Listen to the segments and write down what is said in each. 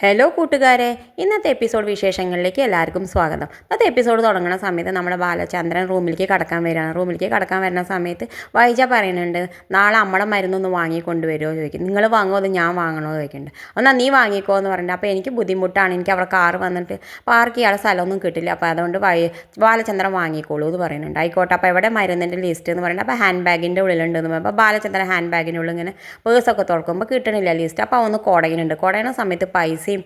Hello കൂട്ടുകാരെ. ഇന്നത്തെ episode വിശേഷങ്ങളിലേക്ക് എല്ലാവർക്കും സ്വാഗതം. ഇന്നത്തെ എപ്പിസോഡ് തുടങ്ങുന്ന സമയത്ത് നമ്മുടെ ബാലചന്ദ്രൻ റൂമിലേക്ക് കടക്കാൻ വരികയാണ്. റൂമിലേക്ക് കടക്കാൻ വരുന്ന സമയത്ത് വൈജ പറയുന്നുണ്ട് നാളെ അമ്മടെ മരുന്നൊന്ന് വാങ്ങിക്കൊണ്ടുവരുമോ? ചോദിക്കും നിങ്ങൾ വാങ്ങുമോ? അത് ഞാൻ വാങ്ങണോ? ചോദിക്കുന്നുണ്ട്. എന്നാൽ നീ വാങ്ങിക്കോ എന്ന് പറഞ്ഞിട്ട് അപ്പോൾ എനിക്ക് ബുദ്ധിമുട്ടാണ്. എനിക്ക് അവിടെ കാറ് വന്നിട്ട് പാർക്ക് ചെയ്യാനുള്ള സ്ഥലമൊന്നും കിട്ടില്ല. അപ്പോൾ അതുകൊണ്ട് വൈ ബാലചന്ദ്രൻ വാങ്ങിക്കോളൂ എന്ന് പറയുന്നുണ്ട്. ആയിക്കോട്ടെ. അപ്പോൾ എവിടെ മരുന്നിന്റെ ലിസ്റ്റ് എന്ന് പറയുന്നത്? അപ്പോൾ ഹാൻഡ് ബാഗിന്റെ ഉള്ളിലുണ്ടെന്ന് പറയുമ്പോൾ ബാലചന്ദ്രൻ ഹാൻഡ് ബാഗിന്റെ ഉള്ളിൽ ഇങ്ങനെ പേഴ്സൊക്കെ തുറക്കുമ്പോൾ കിട്ടണില്ല ലിസ്റ്റ് അപ്പോൾ ഒന്ന് കുടയുന്നുണ്ട് കുടയുന്ന സമയത്ത് പൈസയും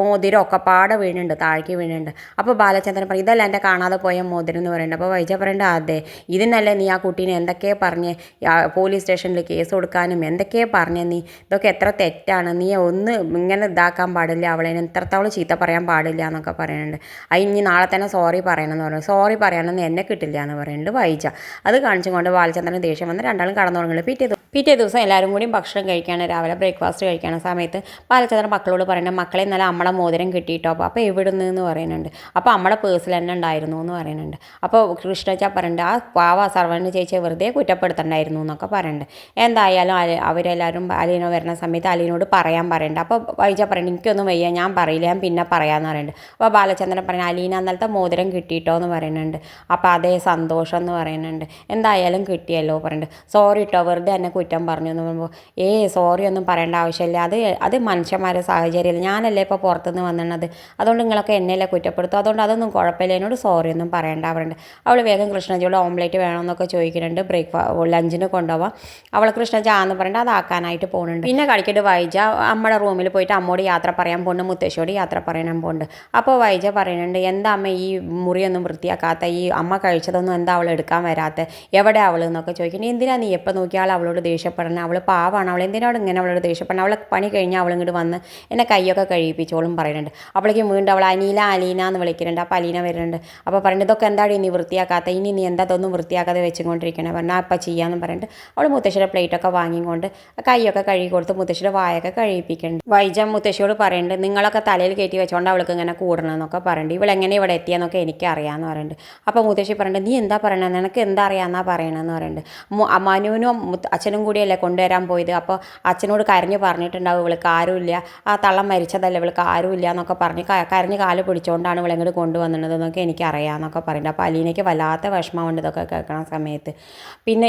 മോതിരം ഒക്കെ പാടെ വീണുണ്ട് താഴേക്ക് വീണുണ്ട്. അപ്പോൾ ബാലചന്ദ്രൻ പറയും ഇതല്ല എന്റെ കാണാതെ പോയ മോതിരം എന്ന് പറയുന്നുണ്ട്. അപ്പോൾ വൈജ പറയേണ്ട അതെ ഇതിനല്ലേ നീ ആ കുട്ടീനെ എന്തൊക്കെ പറഞ്ഞ്? പോലീസ് സ്റ്റേഷനിൽ കേസ് കൊടുക്കാനും എന്തൊക്കെ പറഞ്ഞ നീ? ഇതൊക്കെ എത്ര തെറ്റാണ്. നീ ഒന്ന് ഇങ്ങനെ ഇതാക്കാൻ പാടില്ല അവളെ എത്രത്തോളം ചീത്ത പറയാൻ പാടില്ല എന്നൊക്കെ പറയുന്നുണ്ട് അത് ഇനി നാളെ തന്നെ സോറി പറയണമെന്ന് പറഞ്ഞു സോറി പറയാനൊന്നും എന്നെ കിട്ടില്ല എന്ന് പറയുന്നുണ്ട് വൈജ. അത് കാണിച്ചുകൊണ്ട് ബാലചന്ദ്രൻ ദേഷ്യം വന്ന് രണ്ടാളും കടന്നു തുടങ്ങുള്ളൂ പിറ്റേ പിറ്റേ ദിവസം എല്ലാവരും കൂടി ഭക്ഷണം കഴിക്കുകയാണ് രാവിലെ ബ്രേക്ക്ഫാസ്റ്റ് കഴിക്കുന്ന സമയത്ത് ബാലചന്ദ്രൻ മക്കളോട് പറയുന്നത് മക്കളെ ഇന്നലെ അമ്മളെ മോതിരം കിട്ടിയിട്ടോ അപ്പോൾ അപ്പോൾ എവിടുന്ന് എന്ന് പറയുന്നുണ്ട് അപ്പോൾ അമ്മളെ പേഴ്സിൽ തന്നെ ഉണ്ടായിരുന്നു എന്ന് പറയുന്നുണ്ട് അപ്പോൾ കൃഷ്ണച്ച പറയുന്നുണ്ട് ആ പാവ സർവന്റ് ചേച്ചിയെ വെറുതെ കുറ്റപ്പെടുത്തണ്ടായിരുന്നു എന്നൊക്കെ പറയുന്നുണ്ട് എന്തായാലും അവരെല്ലാവരും അലീന വരുന്ന സമയത്ത് അലീനോട് പറയാൻ പറയുന്നുണ്ട് അപ്പോൾ വൈജ പറയുന്നുണ്ട് എനിക്കൊന്നും വയ്യ ഞാൻ പറയില്ല ഞാൻ പിന്നെ പറയാമെന്ന് പറയുന്നുണ്ട് അപ്പോൾ ബാലചന്ദ്രൻ പറയുന്നത് അലീന അന്നലത്തെ മോതിരം കിട്ടിയിട്ടോ എന്ന് പറയുന്നുണ്ട് അപ്പോൾ അതേ സന്തോഷം എന്ന് പറയുന്നുണ്ട് എന്തായാലും കിട്ടിയല്ലോ പറയുന്നുണ്ട് സോറി കേട്ടോ വെറുതെ എന്നെ കുറ്റം പറഞ്ഞു എന്ന് പറയുമ്പോൾ ഏ സോറി ഒന്നും പറയേണ്ട ആവശ്യമില്ല അത് അത് മനുഷ്യന്മാരുടെ സാഹചര്യമില്ല. ഞാനല്ലേ ഇപ്പോൾ പുറത്തുനിന്ന് വന്നിരുന്നത്? അതുകൊണ്ട് നിങ്ങളൊക്കെ എന്നെയല്ലേ കുറ്റപ്പെടുത്തും അതുകൊണ്ട് അതൊന്നും കുഴപ്പമില്ല. എന്നോട് സോറി ഒന്നും പറയേണ്ട അവരുണ്ട് അവൾ വേഗം കൃഷ്ണജിയോട് ഓംലേറ്റ് വേണമെന്നൊക്കെ ചോദിക്കുന്നുണ്ട്. ബ്രേക്ക്ഫാ ലഞ്ചിന് കൊണ്ടുപോവാം. അവൾ കൃഷ്ണജ ആന്ന് പറഞ്ഞിട്ട് അതാക്കാനായിട്ട് പോകുന്നുണ്ട്. പിന്നെ കളിക്കിട്ട് വൈജ. അമ്മയുടെ റൂമിൽ പോയിട്ട് അമ്മോട് യാത്ര പറയാൻ പോകുന്നുണ്ട് മുത്തശ്ശിയോട് യാത്ര പറയാൻ പോകുന്നുണ്ട് അപ്പോൾ വൈജ പറയുന്നുണ്ട് എന്താ അമ്മ ഈ മുറിയൊന്നും വൃത്തിയാക്കാത്ത ഈ അമ്മ കഴിച്ചതൊന്നും എന്താ അവൾ എടുക്കാൻ വരാത്ത? എവിടെ അവൾ എന്നൊക്കെ ചോദിക്കുന്നത് എന്തിനാ നീ എപ്പോൾ നോക്കിയാൽ അവളോട് ദേഷ്യപ്പെടണം? അവൾ പാവാണ്. അവൾ എന്തിനാണ് ഇങ്ങനെ അവളോട് ദേഷ്യപ്പെടണം? അവളെ പണി കഴിഞ്ഞാൽ അവൾ ഇങ്ങോട്ട് വന്ന് എന്നെ കൈയൊക്കെ കഴിപ്പിച്ചോളും പറയുന്നുണ്ട്. അപ്പോഴേക്കും വീണ്ടും അവൾ അനീല അലീന എന്ന് വിളിക്കുന്നുണ്ട്. അപ്പോൾ അലീന വരുന്നുണ്ട്. അപ്പോൾ പറയുന്നത് ഇതൊക്കെ എന്താണ് ഇനി വൃത്തിയാക്കാത്ത? ഇനി നീ എന്താ ഇതൊന്നും വൃത്തിയാക്കാതെ വെച്ചുകൊണ്ടിരിക്കണേ? പറഞ്ഞാൽ അപ്പം ചെയ്യാമെന്ന് പറഞ്ഞിട്ട് അവൾ മുത്തശ്ശിയുടെ പ്ലേറ്റൊക്കെ വാങ്ങിക്കൊണ്ട് കൈയൊക്കെ കഴുകി കൊടുത്ത് മുത്തശ്ശിയുടെ വായൊക്കെ കഴുകിപ്പിക്കുന്നുണ്ട്. വൈജ മുത്തശ്ശിയോട് പറയുന്നുണ്ട് നിങ്ങളൊക്കെ തലയിൽ കയറ്റി വെച്ചുകൊണ്ട് അവൾക്ക് ഇങ്ങനെ കൂടണമെന്നൊക്കെ പറയുന്നുണ്ട് ഇവളെങ്ങനെ ഇവിടെ എത്തിയെന്നൊക്കെ എനിക്ക് അറിയാമെന്ന് പറയുന്നുണ്ട് അപ്പോൾ മുത്തശ്ശി പറയുന്നുണ്ട് നീ എന്താ പറയണത് നിനക്ക് എന്താ അറിയാമെന്നാ പറയണമെന്ന് പറയുന്നുണ്ട് മനുവിനും അച്ഛനും കൂടിയല്ലേ കൊണ്ടുവരാൻ പോയത്? അപ്പോൾ അച്ഛനോട് കരഞ്ഞ് പറഞ്ഞിട്ടുണ്ടാവും ഇവൾക്ക് ആരുമില്ല. ആ തള്ളം മരിച്ചതല്ല ഇവൾക്ക് ആരുമില്ല എന്നൊക്കെ പറഞ്ഞ് കരഞ്ഞ് കാൽ പിടിച്ചുകൊണ്ടാണ് ഇവളെങ്ങോട് ഇങ്ങോട്ട് കൊണ്ടുവന്നത് എന്നൊക്കെ എനിക്ക് അറിയാമെന്നൊക്കെ പറയുന്നുണ്ട്. അപ്പോൾ അലീനയ്ക്ക് വല്ലാത്ത വിഷമമുണ്ട് ഇതൊക്കെ കേൾക്കണ സമയത്ത്. പിന്നെ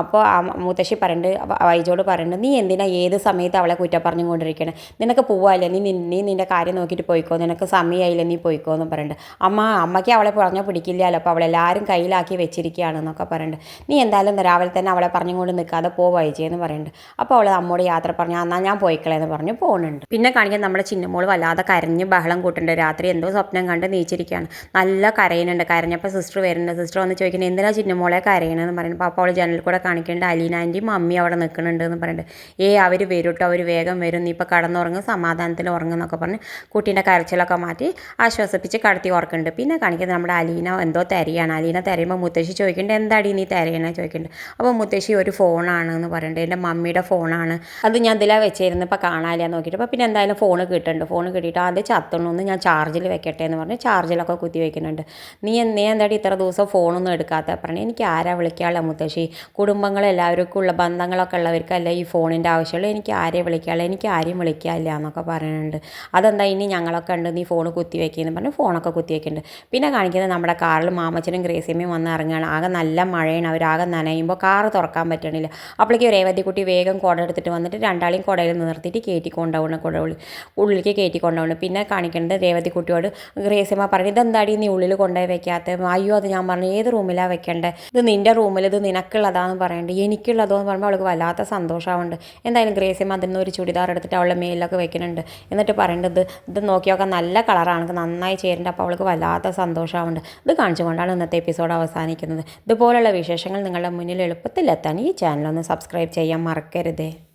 അപ്പോൾ ആ മുത്തശ്ശി പറയുന്നുണ്ട് വൈജോട് പറയുന്നുണ്ട് നീ എന്തിനാ ഏത് സമയത്ത് അവളെ കുറ്റം പറഞ്ഞുകൊണ്ടിരിക്കണേ നിനക്ക് പോവാല്ലേ? നീ നീ നിന്റെ കാര്യം നോക്കിയിട്ട് പോയിക്കോ. നിനക്ക് സമയമായില്ല നീ പോയിക്കോ എന്ന് പറയുന്നുണ്ട് അമ്മ അമ്മയ്ക്ക് അവളെ പറഞ്ഞാൽ പിടിക്കില്ലല്ലോ. അപ്പോൾ അവളെല്ലാവരും കയ്യിലാക്കി വെച്ചിരിക്കുകയാണ് എന്നൊക്കെ പറയുന്നുണ്ട് നീ എന്തായാലും രാവിലെ തന്നെ അവളെ പറഞ്ഞുകൊണ്ട് നിൽക്കാതെ പോ വൈജയെന്ന് പറയുന്നുണ്ട് അപ്പോൾ അവൾ അമ്മോട് യാത്ര പറഞ്ഞു എന്നാൽ ഞാൻ പോയിക്കളെന്ന് പറഞ്ഞു. പോകുന്നുണ്ട് പിന്നെ കാണിക്കാൻ നമ്മുടെ ചിന്നമോൾ വല്ലാതെ കരഞ്ഞ് ബഹളം കൂട്ടുണ്ട്. രാത്രി എന്തോ സ്വപ്നം കണ്ട് നീച്ചിരിക്കുകയാണ് നല്ല കരയുന്നുണ്ട്. കരഞ്ഞപ്പോൾ സിസ്റ്റർ വരുന്നുണ്ട്. സിസ്റ്റർ വന്ന് ചോദിക്കുന്നത് എന്തിനാ ചിന്നമോളെ കരയണമെന്ന് പറയുന്നത് അപ്പോൾ അവൾ ജനലിൽ കൂടെ കാണിക്കേണ്ട അലീന ആന്റി മമ്മി അവിടെ നിൽക്കുന്നുണ്ട് എന്ന് പറയുന്നുണ്ട്. ഏ അവർ വരും അവർ വേഗം വരും. നീ ഇപ്പോൾ കടന്നുറങ്ങും സമാധാനത്തിൽ ഉറങ്ങുന്നൊക്കെ പറഞ്ഞ് കുട്ടീന്റെ കരച്ചിലൊക്കെ മാറ്റി ആശ്വസിപ്പിച്ച് കടത്തി ഓർക്കുന്നുണ്ട് പിന്നെ കാണിക്കുന്നത് നമ്മുടെ അലീന എന്തോ തരയാണ്. അലീന തരയുമ്പോൾ മുത്തശ്ശി ചോദിക്കേണ്ടത് എന്താടി നീ തരയണേ? ചോദിക്കുന്നുണ്ട്. അപ്പോൾ മുത്തശ്ശി ഒരു ഫോണാണ് എന്ന് പറയുന്നുണ്ട്. എന്റെ മമ്മിയുടെ ഫോണാണ് അത് ഞാൻ ഇതിലാണ് വെച്ചിരുന്നു ഇപ്പോൾ കാണാനില്ല നോക്കിയിട്ട് അപ്പോൾ പിന്നെ എന്തായാലും ഫോൺ കിട്ടുന്നുണ്ട് ഫോൺ കിട്ടിയിട്ട് ആദ്യം ചത്തണമെന്ന് ഞാൻ ചാർജിൽ വെക്കട്ടെ എന്ന് പറഞ്ഞ് ചാർജിലൊക്കെ കുത്തി വെക്കുന്നുണ്ട്. നീ നീ എന്താടി ഇത്ര ദിവസം ഫോണൊന്നും എടുക്കാത്ത? പറഞ്ഞു എനിക്ക് ആരാ വിളിക്കാനുള്ള മുത്തശ്ശി? കുടുംബങ്ങളെല്ലാവർക്കും ഉള്ള ബന്ധങ്ങളൊക്കെ ഉള്ളവർക്കല്ല ഈ ഫോണിന്റെ ആവശ്യമുള്ളൂ എനിക്ക് ആരെയും വിളിക്കാനുള്ള എനിക്ക് ആരെയും വിളിക്കാനില്ല എന്നൊക്കെ പറയുന്നുണ്ട് അതെന്താ ഇനി ഞങ്ങളൊക്കെ ഉണ്ട് നീ ഫോൺ കുത്തി വെക്കുന്നു പറഞ്ഞ് ഫോണൊക്കെ കുത്തി വെക്കുന്നുണ്ട് പിന്നെ കാണിക്കുന്നത് നമ്മുടെ കാറിൽ മാമച്ചനും ഗ്രേസിയമ്മയും വന്ന് ഇറങ്ങുകയാണ് ആകെ നല്ല മഴയാണ്. അവരാകെ നനയുമ്പോൾ കാറ് തുറക്കാൻ പറ്റണില്ല. അപ്പോഴേക്ക് കുട്ടി വേഗം കുട എടുത്തിട്ട് വന്നിട്ട് രണ്ടാളെയും കുടയിൽ നിർത്തിയിട്ട് കയറ്റി കൊണ്ടുപോകണം ഉള്ളിൽ ഉള്ളിലേക്ക് കയറ്റി കൊണ്ടുപോകണം. പിന്നെ കാണിക്കേണ്ടത് രേവതിക്കുട്ടിയോട് ഗ്രേസിയമ്മ പറഞ്ഞു ഇതെന്താടി നീ ഉള്ളിൽ കൊണ്ടുപോയി വെക്കാത്ത? അയ്യോ അത് ഞാൻ പറഞ്ഞു ഏത് റൂമിലാണ് വെക്കേണ്ടത് ഇത് നിന്റെ റൂമിൽ ഇത് നിനക്കുള്ളതാന്ന് പറയേണ്ടത് എനിക്കുള്ളതോ എന്ന് പറയുമ്പോൾ അവൾക്ക് വല്ലാത്ത സന്തോഷമുണ്ട്. എന്തായാലും ഗ്രേസിയമ്മ അതിൽ നിന്ന് ഒരു ചുടിദാർ എടുത്തിട്ട് അവളുടെ മേലിലൊക്കെ വെക്കുന്നുണ്ട്. എന്നിട്ട് പറയേണ്ടത് ഇത് നോക്കിയൊക്കെ നല്ല കളറാണ് നന്നായി ചേരുന്നുണ്ട് അപ്പോൾ അവൾക്ക് വല്ലാത്ത സന്തോഷമുണ്ട്. ഇത് കാണിച്ചുകൊണ്ടാണ് ഇന്നത്തെ എപ്പിസോഡ് അവസാനിക്കുന്നത്. ഇതുപോലുള്ള വിശേഷങ്ങൾ നിങ്ങളുടെ മുന്നിൽ എളുപ്പത്തിലെത്താൻ ഈ ചാനലൊന്ന് സബ്സ്ക്രൈബ് ചെയ്യാൻ മറക്കരുതേ.